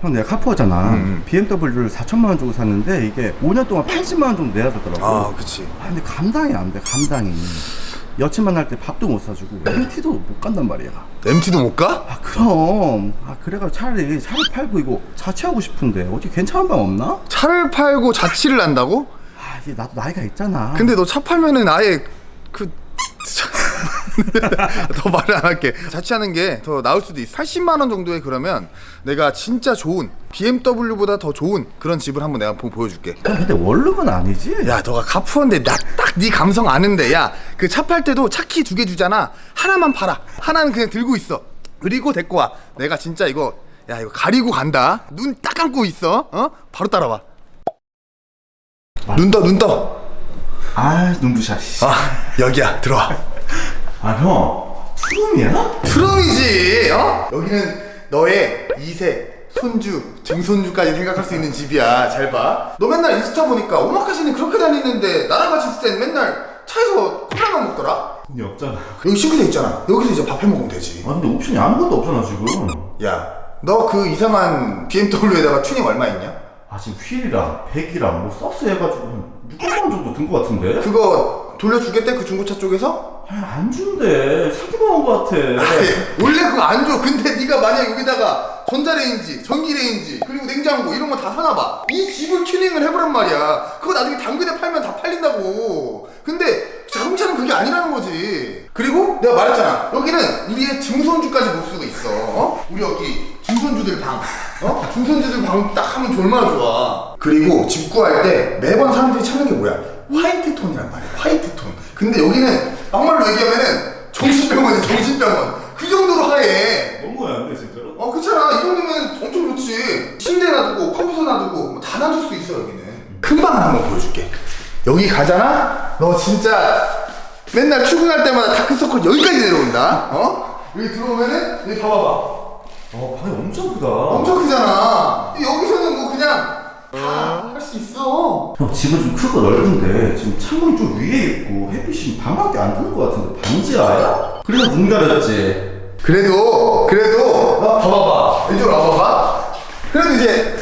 형 내가 카푸어잖아. 음. BMW를 4천만 원 주고 샀는데 이게 5년 동안 80만 원 정도 내야 되더라고. 아 그치 아, 근데 감당이 안 돼. 감당이. 여친 만날 때 밥도 못 사주고 MT도 못 간단 말이야. MT도 못 가? 아 그럼. 아 그래가지고 차라리 차를 팔고 이거 자취하고 싶은데 어디 괜찮은 방 없나? 차를 팔고 자취를 한다고? 아 이제 나도 나이가 있잖아. 근데 너 차 팔면은 아예 그... 더 말을 안 할게. 자취하는 게 더 나을 수도 있어. 80만 원 정도에 그러면 내가 진짜 좋은 BMW보다 더 좋은 그런 집을 한번 내가 보- 보여줄게. 형, 근데 원룸은 아니지? 야 너가 카푸어인데 나 딱 네 감성 아는데. 야 그 차 팔 때도 차 키 두 개 주잖아. 하나만 팔아. 하나는 그냥 들고 있어. 그리고 데리고 와. 내가 진짜 이거 야 이거 가리고 간다. 눈 딱 감고 있어. 어? 바로 따라와. 눈 떠 눈 떠. 아 눈부셔. 씨. 아 여기야. 들어와 아 형. 투룸이야? 트럼이지 어 여기는 너의 2세 손주 증손주까지 생각할 수 있는 집이야 잘 봐 너 맨날 인스타 보니까 오마카세는 그렇게 다니는데 나랑 같이 있을 땐 맨날 차에서 콜라만 먹더라 돈이 없잖아. 여기 싱크대 있잖아. 여기서 이제 밥 해 먹으면 되지. 아 근데 옵션이 아무것도 없잖아 지금. 야, 너 그 이상한 BMW에다가 튜닝 얼마 있냐? 아 지금 휠이랑 백이랑 뭐 서스 해가지고 한 600만 원 정도 든 것 같은데? 그거 돌려주겠대 그 중고차 쪽에서? 아니 안 준대 사기만 한것 같아 아니, 원래 그거 안 줘. 근데 네가 만약 여기다가 전자레인지, 전기레인지, 그리고 냉장고 이런 거 다 사놔봐. 이 집을 튜닝을 해보란 말이야. 그거 나중에 당근에 팔면 다 팔린다고. 근데 자동차는 그게 아니라는 거지. 그리고 내가 말했잖아. 여기는 우리의 증손주까지 볼 수가 있어. 어? 우리 여기 증손주들 방. 어? 증손주들 방 딱 하면 얼마나 좋아. 그리고 집 구할 때 매번 사람들이 찾는 게 뭐야? 화이트 톤이란 말이야. 화이트 톤. 근데 여기는 막말로 얘기하면은 정신병원이야, 정신병원. 그 정도로 하얘. 너무 안돼 진짜로? 어, 그렇잖아. 이 정도면 엄청 좋지. 침대 놔두고, 컴퓨터 놔두고, 뭐다 놔둘 수 있어, 여기는. 큰 방을 한번 보여줄게. 여기 가잖아? 너 진짜 맨날 출근할 때마다 다크서클 여기까지 내려온다. 어? 여기 들어오면은, 여기 봐봐봐. 어 방이 엄청 크다 엄청 크잖아. 여기서는 뭐 그냥 다 할 수 있어. 형 집은 좀 크고 넓은데 지금 창문이 좀 위에 있고 햇빛이 방밖에 안 드는 것 같은데 반지하야? 그래서 문 가렸지 그래도, 그래도, 어, 봐봐봐. 이쪽으로 와봐봐. 그래도 이제,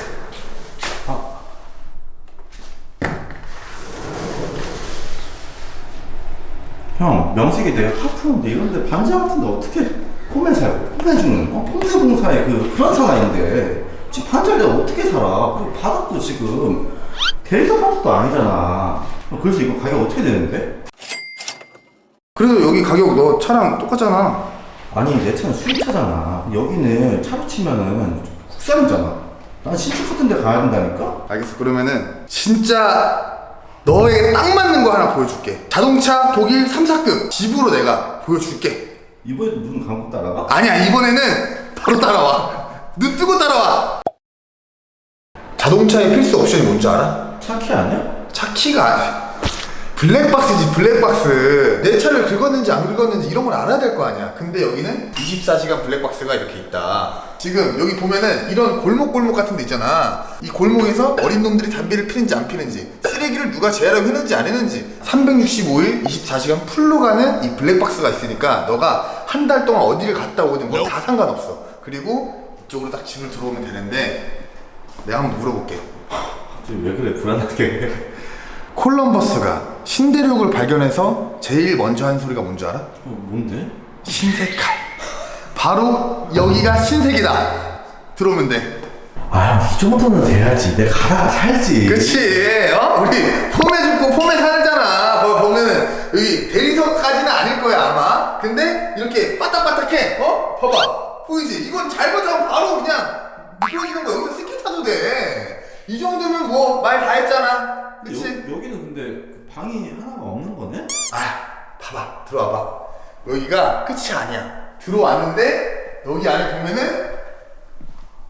형 명색이 내가 카푸인데 이런데 반지하 같은데 어떻게 홈에 살고 홈에 주는 어? 홈세공사의 그 그런 사나인데 지금 반지하를 내가 어떻게 살아 그리고 바닥도 지금 대리석 바닥도 아니잖아 어, 그래서 이거 가격 어떻게 되는데? 그래도 여기 가격 너 차랑 똑같잖아. 아니 내 차는 수입차잖아 여기는 차로 치면은 국산이잖아 난 신축 같은 데 가야 된다니까? 알겠어. 그러면은 진짜 너에게 딱 맞는 거 하나 보여줄게. 자동차 독일 3, 4급 집으로 내가 보여줄게. 이번에도 눈 감고 따라가? 아니야 이번에는 바로 따라와. 눈 뜨고 따라와. 자동차의 필수 옵션이 뭔지 알아? 차키 아니야? 차 키가 아니 블랙박스지 블랙박스. 내 차를 긁었는지 안 긁었는지 이런 걸 알아야 될 거 아니야. 근데 여기는 24시간 블랙박스가 이렇게 있다. 지금 여기 보면은 이런 골목골목 같은 데 있잖아. 이 골목에서 어린 놈들이 담배를 피는지 안 피는지 쓰레기를 누가 재활용 했는지 안 했는지 365일 24시간 풀로 가는 이 블랙박스가 있으니까 너가 한 달 동안 어디를 갔다 오든 뭐 다 상관없어. 그리고 이쪽으로 딱 집을 들어오면 되는데 내가 한번 물어볼게 지금 왜 그래 불안하게 콜럼버스가 신대륙을 발견해서 제일 먼저 한 소리가 뭔지 알아? 어, 뭔데? 신색칼. 바로 여기가 신색이다. 들어오면 돼. 아이 정도는 돼야지 내가 가다가 살지 그치? 어? 우리 폼에 죽고 폼에 살잖아. 거 보면은 여기 대리석까지는 아닐 거야 아마. 근데 이렇게 바닥바닥해. 어? 봐봐. 보이지? 이건 잘못하면 바로 그냥 미끄러지는 거 여기서 스키 타도 돼. 이 정도면 뭐 말 다 했잖아. 그치? 여, 여기는 근데 그 방이 하나가 없는 거네? 아, 봐봐, 들어와봐. 여기가 끝이 아니야. 들어왔는데 여기 안에 보면은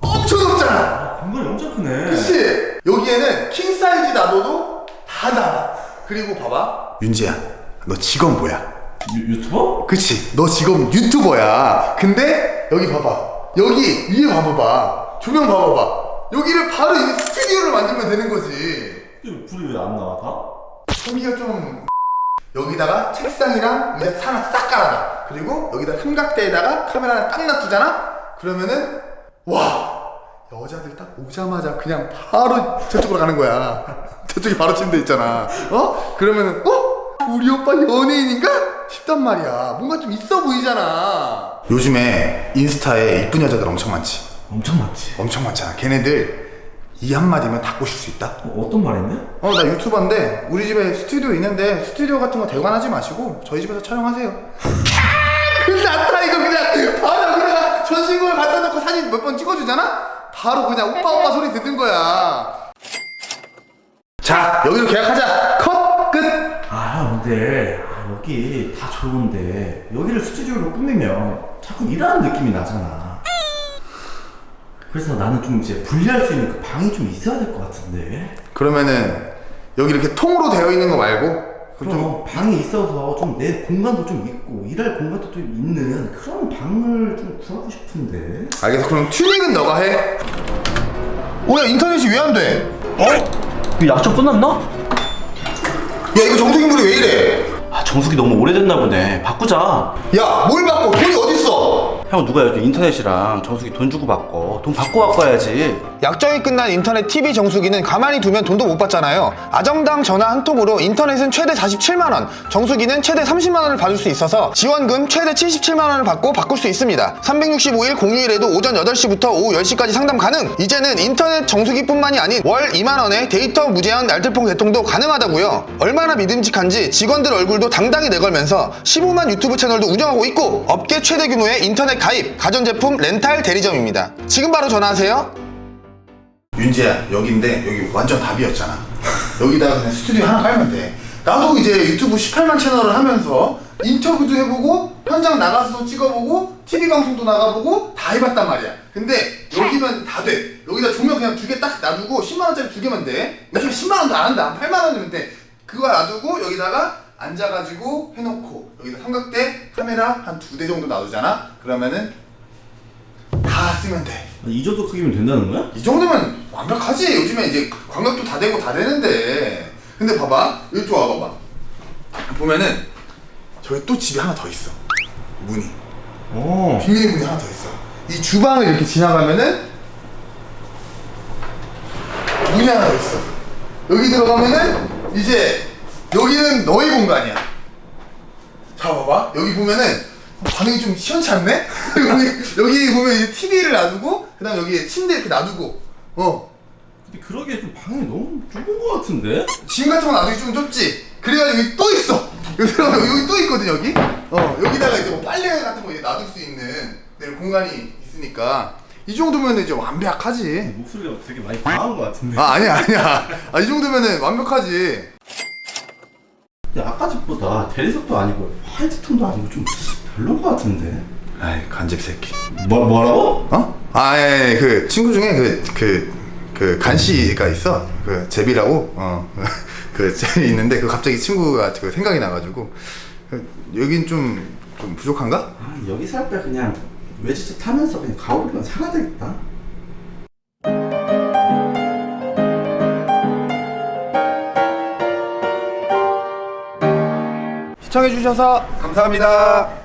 엄청 넓잖아. 아 공간이 엄청 크네 그치? 여기에는 킹 사이즈 놔둬도 다 나와. 그리고 봐봐, 윤지야, 너 직업 뭐야? 유, 유튜버? 그치? 너 직업 유튜버야. 근데 여기 봐봐, 여기 위에 봐봐봐, 조명 봐봐봐. 여기를 바로 이 스튜디오를 만들면 되는 거지. 근데 불이 왜 안 나와 다? 여기가 좀 여기다가 책상이랑 의자 하나 싹 깔아놔 그리고 여기다 삼각대에다가 카메라 하나 딱 놔두잖아 그러면은 와 여자들 딱 오자마자 그냥 바로 저쪽으로 가는 거야. 저쪽에 바로 침대 있잖아. 어? 그러면은 어? 우리 오빠 연예인인가? 싶단 말이야. 뭔가 좀 있어 보이잖아. 요즘에 인스타에 이쁜 여자들 엄청 많지. 엄청 많지. 엄청 많잖아. 걔네들 이 한마디면 다 꼬실 수 있다. 어, 어떤 말인데? 어, 나 유튜버인데 우리 집에 스튜디오 있는데 스튜디오 같은 거 대관하지 마시고 저희 집에서 촬영하세요. 그 낫다 이거 그냥 바로 여기다가 전신걸 갖다 놓고 사진 몇 번 찍어주잖아? 바로 그냥 오빠 오빠 소리 듣는 거야. 자 여기로 계약하자. 컷 끝. 아, 근데 아, 여기 다 좋은데 여기를 스튜디오로 꾸미면 자꾸 일하는 느낌이 나잖아. 그래서 나는 좀 이제 분리할 수 있는 그 방이 좀 있어야 될 것 같은데. 그러면은 여기 이렇게 통으로 되어 있는 거 말고 그럼 좀 방이 있어서 좀 내 공간도 좀 있고 일할 공간도 좀 있는 그런 방을 좀 구하고 싶은데. 알겠어. 그럼 튜닝은 너가 해. 뭐야 인터넷이 왜 안 돼? 어? 그 약속 끝났나? 야 이거 정수기 물이 왜 이래? 아 정수기 너무 오래됐나 보네. 바꾸자. 야 뭘 바꿔? 돈이 어딨어? 형 누가 요즘 인터넷이랑 정수기 돈 주고 바꿔. 돈 받고 바꿔야지. 약정이 끝난 인터넷 TV 정수기는 가만히 두면 돈도 못 받잖아요. 아정당 전화 한 통으로 인터넷은 최대 47만 원, 정수기는 최대 30만 원을 받을 수 있어서 지원금 최대 77만 원을 받고 바꿀 수 있습니다. 365일 공휴일에도 오전 8시부터 오후 10시까지 상담 가능. 이제는 인터넷 정수기뿐만이 아닌 월 2만 원에 데이터 무제한 날틀폰 개통도 가능하다고요. 얼마나 믿음직한지 직원들 얼굴도 당당히 내걸면서 15만 유튜브 채널도 운영하고 있고 업계 최대 규모의 인터넷 가입, 가전제품 렌탈 대리점입니다. 지금 바로 전화하세요. 윤지야 여기인데 여기 완전 답이었잖아. 여기다가 그냥 스튜디오 하나 깔면 돼. 나도 이제 유튜브 18만 채널을 하면서 인터뷰도 해보고 현장 나가서도 찍어보고 TV 방송도 나가보고 다 해봤단 말이야. 근데 여기면 다 돼. 여기다 조명 그냥 두 개 딱 놔두고 10만 원짜리 두 개만 돼. 요즘 10만 원도 안 한다. 한 8만 원이면 돼. 그거 놔두고 여기다가 앉아가지고 해놓고 여기다 삼각대 카메라 한 두 대 정도 놔두잖아 그러면은 다 쓰면 돼이 정도 크기면 된다는 거야? 이 정도면 완벽하지. 요즘에 이제 광각도 다 되고 다 되는데. 근데 봐봐. 또 와봐봐. 보면은 저기 또 집이 하나 더 있어. 문이. 어. 비밀 문이 하나 더 있어. 이 주방을 이렇게 지나가면은 문이 하나 더 있어. 여기 들어가면은 이제 여기는 너의 공간이야. 자 봐봐. 여기 보면은 반응이 좀 시원치 않네? 여기, 여기 보면 이제 TV를 놔두고 그 다음 여기에 침대 이렇게 놔두고 어 근데 그러기에 좀 방이 너무 좁은 것 같은데? 짐 같은 거 놔두기 좀 좁지? 그래가지고 여기 또 있어 여기 여기 또 있거든 여기 어 여기다가 이제 뭐 빨래 같은 거 이제 놔둘 수 있는 네, 공간이 있으니까 이 정도면 이제 완벽하지 목소리가 되게 많이 강한 것 같은데. 아 아니야 아니야 아, 이 정도면은 완벽하지 근데 아까 집보다 대리석도 아니고 화이트톤도 아니고 좀 별론 것 같은데. 아이 간집 새끼 뭐 뭐라고? 어? 아, 예, 예, 그 친구 중에 그, 그, 그 간씨가 있어. 그 제비라고. 어. 그 제비 있는데 그 갑자기 친구가 그 생각이 나가지고 그, 여긴 좀, 좀 부족한가? 아 여기 살 때 그냥 외제차 타면서 그냥 가오리만 살아야 되겠다. 시청해주셔서 감사합니다.